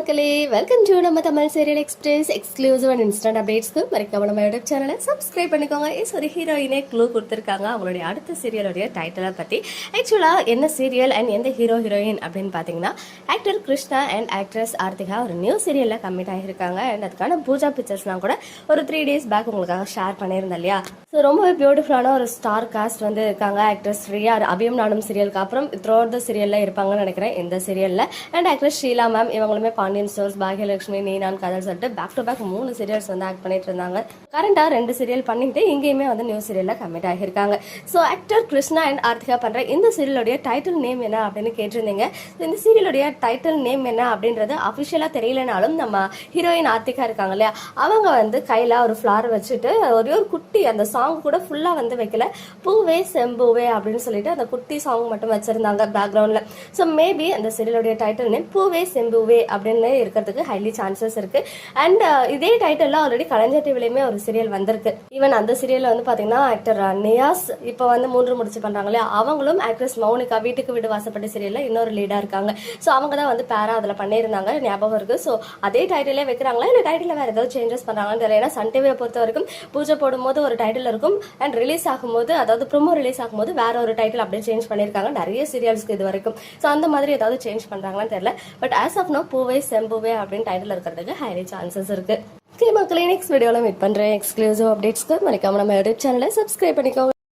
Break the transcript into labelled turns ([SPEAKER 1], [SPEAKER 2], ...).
[SPEAKER 1] மக்களே welcome to நம்ம Tamil serial express exclusive and instant அப்டேட்ஸ்க்கு மறக்காம நம்ம யூடியூப் சேனலை சப்ஸ்கிரைப் பண்ணிக்கோங்க. இஸ் ஒரு ஹீரோயினே க்ளூ கொடுத்துருக்காங்க. அவங்களுடைய அடுத்த சீரியலுடைய டைட்டிலை பற்றி ஆக்சுவலாக என்ன சீரியல் அண்ட் எந்த ஹீரோ ஹீரோயின் அப்படின்னு பார்த்தீங்கன்னா actor Krishna and actress Arthika ஒரு நியூ சீரியலில் கம்மிட் ஆகியிருக்காங்க. அண்ட் அதுக்கான பூஜா பிக்சர்ஸ்லாம் கூட ஒரு த்ரீ டேஸ் பேக் உங்களுக்காக ஷேர் பண்ணியிருந்தேன் இல்லையா? ஸோ ரொம்பவே பியூட்டிஃபுல்லான ஒரு ஸ்டார் காஸ்ட் வந்து இருக்காங்க. ஆக்ட்ரஸ் ஸ்ரீயா அபியம் நானும் சீரியலுக்கு அப்புறம் த்ரோ த சீரியலில் இருப்பாங்கன்னு நினைக்கிறேன். இந்த சீரியலில் அண்ட் ஆக்ட்ரஸ் ஷீலா மேம் இவங்களுமே பாண்டியன் ஸ்டோர்ஸ் பாகியலட்சுமி நீனான் கதல் சொல்லிட்டு பேக் டு பேக் மூணு சீரியல்ஸ் வந்து ஆக்ட் பண்ணிட்டு இருந்தாங்க. கரண்டாக ரெண்டு சீரியல் பண்ணிட்டு இங்கேயுமே வந்து நியூ சீரியலில் கமிட் ஆகியிருக்காங்க. So actor Krishna and Arthika பண்ணுற இந்த சீரியலுடைய டைட்டில் நேம் என்ன அப்படின்னு கேட்டிருந்தீங்க. இந்த சீரியலுடைய டைட்டில் நேம் என்ன அப்படின்றது அஃபிஷியலாக தெரியலனாலும் நம்ம ஹீரோயின் ஆர்த்திகா இருக்காங்க இல்லையா? அவங்க வந்து கையில் ஒரு ஃப்ளார் வச்சுட்டு ஒரே ஒரு குட்டி அந்த சாங் கூட ஃபுல்லாக வந்து வைக்கல. பூவே செம்பூவே அப்படின்னு சொல்லிட்டு அந்த குட்டி சாங் மட்டும் வச்சிருந்தாங்க பேக்ரவுண்டில் ஸோ மேபி அந்த சீரியலுடைய டைட்டில் நேம் பூவே செம்பூவே அப்படின்னு இருக்கிறதுக்கு ஹைலி சான்சஸ் இருக்கு. அண்ட் uh, இதே டைட்டில் ஆல்ரெடி கலைஞர் டிவிலையுமே ஒரு சீரியல் வந்திருக்கு. ஈவன் அந்த சீரியல் வந்து பாத்தீங்கன்னா ஆக்டர் நியாஸ் இப்போ வந்து மூன்று முடிச்சு பண்றாங்களே இல்லையா? அவங்களும் ஆக்ட்ரஸ் மௌனிகா வீட்டுக்கு வீடு வாசப்பட்ட சீரியல்ல இன்னொரு லீடா இருக்காங்க. ஸோ அவங்க தான் வந்து பேரா அதில் பண்ணியிருந்தாங்க. ஞாபகம் இருக்கு. ஸோ அதே டைட்டிலே வைக்கிறாங்களா? இல்லை டைட்டில் வேற ஏதாவது சேஞ்சஸ் பண்றாங்கன்னு தெரியல. ஏன்னா சன் டிவியை பொறுத்த வரைக்கும் பூஜை போடும்போது ஒரு டைட்டில் இருக்கும். அண்ட் ரிலீஸ் ஆகும்போது அதாவது ப்ரொமோ ரிலீஸ் ஆகும்போது வேற ஒரு டைட்டில் அப்படியே சேஞ்ச் பண்ணியிருக்காங்க. நிறைய சீரியல்ஸ்க்கு இது வரைக்கும். ஸோ அந்த மாதிரி ஏதாவது சேஞ்ச் பண்றாங்களான்னு தெரியல. பட் ஆஸ் ஆஃப் நோ பூவை செம்புவே அப்படின்னு டைட்டில் இருக்கிறதுக்கு ஹைலி சான்சஸ் இருக்கு. ஓகே மக்களே நெக்ஸ்ட் வீடியோவில் மீட் பண்ணுறேன் எக்ஸ்க்ளூசிவ் அப்டேட்ஸ்க்கு மறக்காம நம்ம யூடியூப் சேனலை சப்ஸ்கிரைப் பண்ணிக்கோங்க.